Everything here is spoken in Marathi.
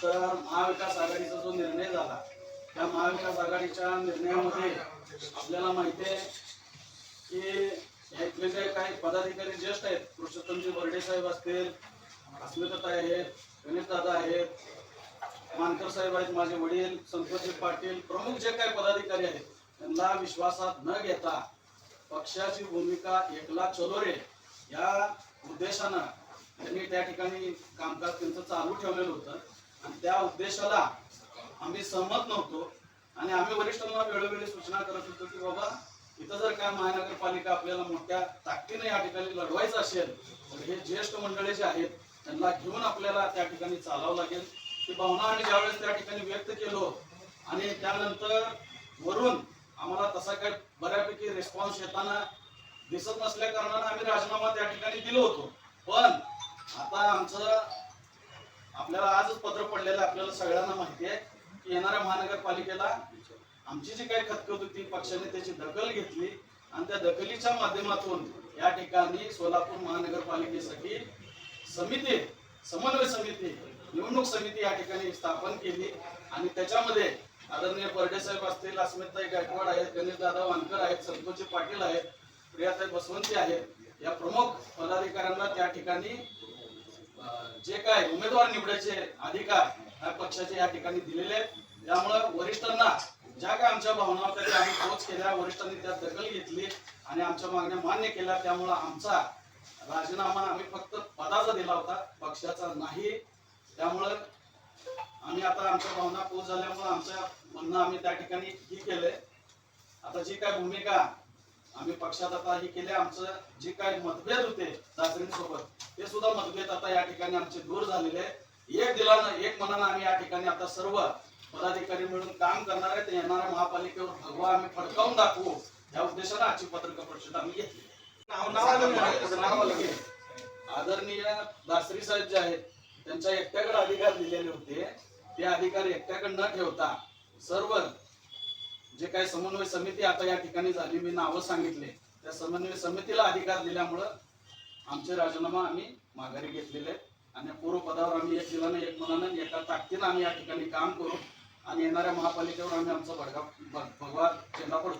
त्यानंतर महाविकास आघाडीचा जो निर्णय झाला त्या महाविकास आघाडीच्या निर्णयामध्ये आपल्याला माहिती आहे की इथले जे म्हणजे काही पदाधिकारी ज्येष्ठ आहेत पुरुषोत्तमजी बर्डे साहेब असतील अस्मिताताई आहेत गणेशदादा आहेत मानकर साहेब आहेत माझे वडील संतोषजी पाटील प्रमुख जे काही पदाधिकारी आहेत त्यांना विश्वासात न घेता पक्षाची भूमिका एकला चलोरे या उद्देशानं त्यांनी त्या ठिकाणी कामकाज त्यांचं चालू ठेवलेलं होतं. आणि त्या उद्देशाला आम्ही सहमत नव्हतो. आणि आम्ही वरिष्ठांना वेळोवेळी सूचना करत होतो की बाबा इथं जर काय महानगरपालिका आपल्याला मोठ्या ताकदीने या ठिकाणी लढवायचं असेल तर हे ज्येष्ठ मंडळी जे आहेत त्यांना घेऊन आपल्याला त्या ठिकाणी चालावं लागेल. ती भावना आम्ही ज्यावेळेस त्या ठिकाणी व्यक्त केलो आणि त्यानंतर वरून आम्हाला तसा काय बऱ्यापैकी रिस्पॉन्स येताना दिसत नसल्या कारणानं आम्ही राजीनामा त्या ठिकाणी दिलो होतो. पण आता आमचं आपल्याला आजच पत्र पडलेलं आपल्याला सगळ्यांना माहिती आहे की येणाऱ्या महानगरपालिकेला आमची जी काही खतखत होती पक्षाने त्याची दखल घेतली आणि त्या दखलीच्या माध्यमातून या ठिकाणी सोलापूर महानगरपालिकेसाठी समिती समन्वय समिती निवडणूक समिती या ठिकाणी स्थापन केली. आणि त्याच्यामध्ये आदरणीय बर्डे साहेब असतील अस्मिताई गायकवाड आहेत गणेशदादा वानकर आहेत संतोषजी पाटील आहेत प्रियाताई बसवंती आहेत. या प्रमुख पदाधिकाऱ्यांना त्या ठिकाणी जे काय उमेदवार निवडायचे अधिकार ह्या पक्षाचे या ठिकाणी दिलेले आहेत. त्यामुळं वरिष्ठांना ज्या काय आमच्या भावना होत्या त्या आम्ही पोच केल्या. वरिष्ठांनी त्यात दखल घेतली आणि आमच्या मागण्या मान्य केल्या. त्यामुळं आमचा राजीनामा आम्ही फक्त पदाचा दिला होता पक्षाचा नाही. त्यामुळं आम्ही आता आमच्या भावना पोच झाल्यामुळं आमच्या म्हणणं आम्ही त्या ठिकाणी ही केलंय. आता जी काय भूमिका आम्ही पक्षात आता ही केले आमचं जे काय मतभेद होते दासरींसोबत ते सुद्धा मतभेद आता या ठिकाणी आमचे दूर झालेले. एक दिलानं एक मनानं आम्ही या ठिकाणी आता सर्व पदाधिकारी मिळून काम करणार आहेत येणाऱ्या महापालिकेवर भगवा आम्ही फडकावून दाखवू. या उद्देशाने आजची पत्रकार परिषद आम्ही घेतली. आदरणीय दासरी साहेब जे आहेत त्यांच्या एकट्याकडे अधिकार दिलेले होते. ते अधिकार एकट्याकडे न ठेवता सर्व जे काही समन्वय समिती आता या ठिकाणी झाली मी नावं सांगितले. त्या समन्वय समितीला अधिकार दिल्यामुळं आमचे राजीनामा आम्ही माघारी घेतलेले आणि पूर्व पदावर आम्ही एक दिलानं एक मनानं एका ताकदीनं आम्ही या ठिकाणी काम करू. आणि येणाऱ्या महापालिकेवर आम्ही आमचा भडगा भगवा झेंडा पडतो